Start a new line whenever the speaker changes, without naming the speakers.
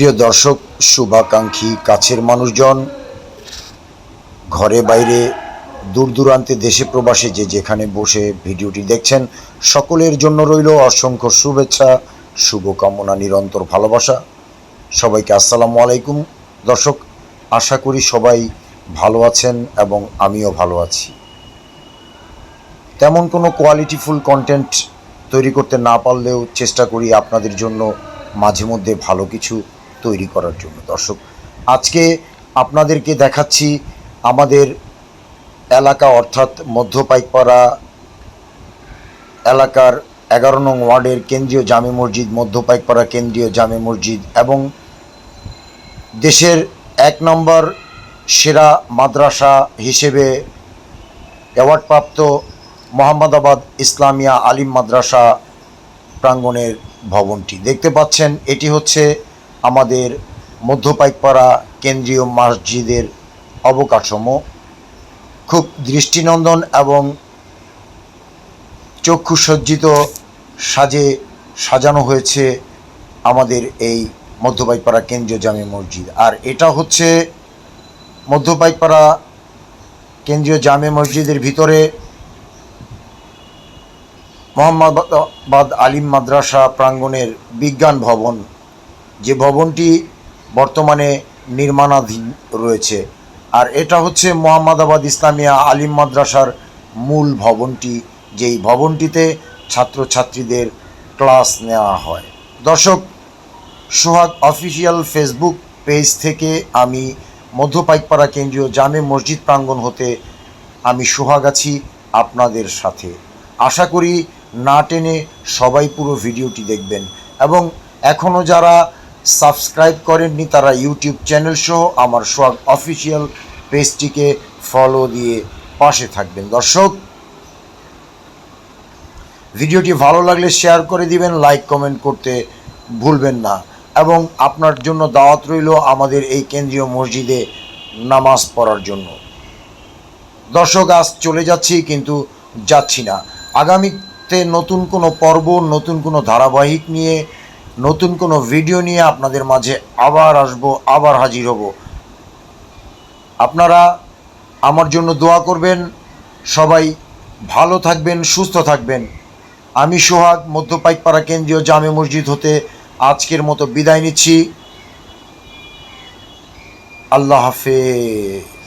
প্রিয় দর্শক, শুভাকাঙ্ক্ষী কাছের মানুষজন, ঘরে বাইরে দূর দূরান্তে দেশে প্রবাসে যে যেখানে বসে ভিডিওটি দেখছেন, সকলের জন্য রইল অসংখ্য শুভেচ্ছা, শুভকামনা, নিরন্তর ভালোবাসা। সবাইকে আসসালামু আলাইকুম। দর্শক, আশা করি সবাই ভালো আছেন এবং আমিও ভালো আছি। তেমন কোনো কোয়ালিটিফুল কন্টেন্ট তৈরি করতে না পারলেও চেষ্টা করি আপনাদের জন্য মাঝে মধ্যে ভালো কিছু তৈরি করার জন্য। দর্শক, আজকে আপনাদেরকে দেখাচ্ছি আমাদের এলাকা অর্থাৎ মধ্য পাইকপাড়া এলাকার এগারো নং ওয়ার্ডের কেন্দ্রীয় জামে মসজিদ মধ্য পাইকপাড়া কেন্দ্রীয় জামে মসজিদ এবং দেশের এক নম্বর সেরা মাদ্রাসা হিসেবে অ্যাওয়ার্ডপ্রাপ্ত মোহাম্মদাবাদ ইসলামিয়া আলিম মাদ্রাসা প্রাঙ্গণের ভবনটি। দেখতে পাচ্ছেন, এটি হচ্ছে আমাদের মধ্যপাইকপাড়া কেন্দ্রীয় মসজিদের অবকাঠামো, খুব দৃষ্টিনন্দন এবং চক্ষুসজ্জিত সাজে সাজানো হয়েছে আমাদের এই মধ্যপাইকপাড়া কেন্দ্রীয় জামে মসজিদ। আর এটা হচ্ছে মধ্যপাইকপাড়া কেন্দ্রীয় জামে মসজিদের ভিতরে মোহাম্মদাবাদ আলিম মাদ্রাসা প্রাঙ্গণের বিজ্ঞান ভবন যে ভবনটি বর্তমানে নির্মাণাধীন রয়েছে। আর এটা হচ্ছে মোহাম্মদাবাদ ইসলামিয়া আলিম মাদ্রাসার মূল ভবনটি, যেই ভবনটিতে ছাত্রছাত্রীদের ক্লাস নেওয়া হয়। দর্শক, সোহাগ অফিসিয়াল ফেসবুক পেজ থেকে আমি মধ্যপাইকপাড়া কেন্দ্রীয় জামে মসজিদ প্রাঙ্গণ হতে আমি সোহাগ আছি আপনাদের সাথে। আশা করি না টেনে সবাই পুরো ভিডিওটি দেখবেন। এবং এখনও যারা সাবস্ক্রাইব করেননি তারা ইউটিউব চ্যানেল সহ আমার সোহাগ অফিসিয়াল পেজটিকে ফলো দিয়ে পাশে থাকবেন। দর্শক, ভিডিওটি ভালো লাগলে শেয়ার করে দিবেন লাইক কমেন্ট করতে ভুলবেন না। এবং আপনার জন্য দাওয়াত রইল আমাদের এই কেন্দ্রীয় মসজিদে নামাজ পড়ার জন্য। দর্শক, আজ চলে যাচ্ছি কিন্তু যাচ্ছি না। আগামীতে নতুন কোনো পর্ব, নতুন কোনো ধারাবাহিক নিয়ে নতুন কোনো ভিডিও নিয়ে আপনাদের মাঝে আবার আসব, আবার হাজির হব। আপনারা আমার জন্য দোয়া করবেন, সবাই ভালো থাকবেন, সুস্থ থাকবেন। আমি সোহাগ, মধ্যপাইকপাড়া কেন্দ্রীয় জামে মসজিদ হতে আজকের মতো বিদায় নিচ্ছি। আল্লাহ হাফেজ।